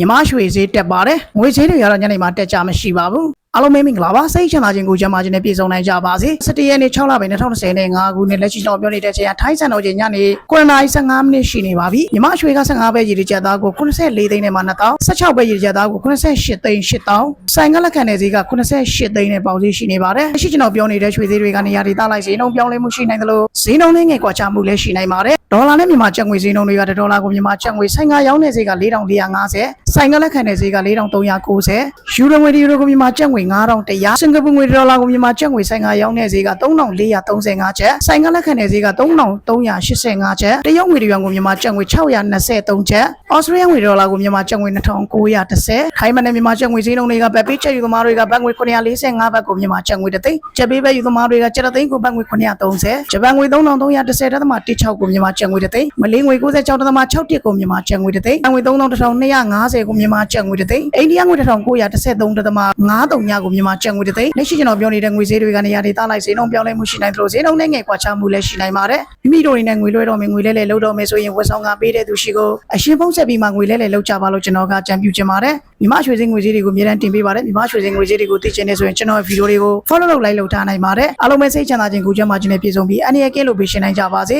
မြမရွှေဈေးတက်ပါတယ်ငွေဈေးတွေကတော့ညနေမှာတက်ကြမရှိပါဘူးအားလုံးပဲမင်္ဂလာပါစိတ်ချမ်းသာခြင်းကိုကျမ်းမာခြင်းနဲ့ပြည့်စုံနိုင်ကြပါစေ17ရက်နေ့6လပိုင်း2020နဲ့5ခုနှစ်လက်ရှိကျွန်တော်ပြောနေတဲ့ချိန်ကထိုင်းစံတော်ချိန်ညနေ9:15မိနစ်ရှိနေပါပြီမြမရွှေက15ပဲရည်ရချက်သားကို84သိန်းနဲ့မှ2000 16ပဲရည်ရချက်သားကို88သိန်း8000ဆိုင်ကလက်ခံတဲ့ဈေးက88သိန်းနဲ့ပေါင်ဈေးရှိနေပါတယ်လက်ရှိကျွန်တော်ပြောနေတဲ့ရွှေဈေးတွေကနေရာဒေသလိုက်ဈေးနှုန်းပြောင်းလဲမှုရှိနိုင်သလိုဈေးနှုန်းလေးငယ်ကွာခြားမှုလည်းရှိနိုင်ပါတယ်ဒေါ်လာနဲ့မြန်မာကျပ်ငွေဈေးနှုန်းတွေကဒေါ်လာကိုမြန်မာကျပ်ငွေဆိုင်ကရောင်းတဲ့ဈေးက4450 ဆိုင်ကလက်ခံတဲ့ဈေးက4390ယူရိုငွေဒီယူရိုကိုမြန်မာကျပ်ငွေ9100စင်ကာပူငွေဒေါ်လာကိုမြန်မာကျပ်ငွေဆိုင်ကရောင်းတဲ့ဈေးက3435ကျပ်ဆိုင်ကလက်ခံတဲ့ဈေးက3385ကျပ်တရုတ်ငွေဒီယွမ်ကိုမြန်မာကျပ်ငွေ623ကျပ်အော်စတြေးလျငွေဒေါ်လာကိုမြန်မာကျပ်ငွေ2910ထိုင်းမန်နဲ့မြန်မာကျပ်ငွေဈေးနှုန်းတွေကဘတ်ပေးချက်ယူသမားတွေကဘတ်ငွေ945ဘတ်ကိုမြန်မာကျပ်ငွေတစ်သိန်းကျပ်ပေးဘတ်ယူသမားတွေကကျပ်တစ်သိန်းကိုဘတ်ငွေ930ဂျပန်ငွေ3310.16ကိုမြန်မာကျပ်ငွေတစ်သိန်းမလေးငွေ96.61ကိုမြန်မာကျပ်ငွေတစ်သိန်းငွေ3250ကိုမြန်မာကျပ်ငွေတစ်သိန်းအိန္ဒိယငွေ1913.53ကိုမြန်မာကျပ်ငွေတစ်သိန်းလက်ရှိကျွန်တော်ပြောနေတဲ့ငွေဈေးတွေကနေရာဒေသလိုက်ဈေးနှုန်းပြောင်းလဲမှုရှိနိုင်သလိုဈေးနှုန်းနဲ့ငယ်ကွာခြားမှုလည်းရှိနိုင်ပါတယ်မိမိတို့တွေနဲ့ငွေလွှဲတော့မယ်ငွေလဲလဲလုပ်တော့မယ်ဆိုရင်ဝယ်ဆောင်ကပေးတဲ့သူရှိကိုအရှင်ဖုံးဆက်ပြီးမှငွေလဲလဲလုပ်ကြပါလို့ကျွန်တော်ကကြံပြုချင်ပါတယ်မြမရွှေစင်းငွေဈေးတွေကိုအများတန်းတင်ပေးပါတယ်မြမရွှေစင်းငွေဈေးတွေကိုသိချင်နေဆိုရင်ကျွန်တော်ဗီဒီယိုတွေကို follow လုပ်လိုက်လုပ်ထားနိုင်ပါတယ်အားလုံးပဲစိတ်ချမ်းသာခြင်းကိုကြမ်းမာခြင်းနဲ့ပြည့်စုံပြီးအနေရကင်းလို့ပေးရှင်နိုင်ကြပါစေ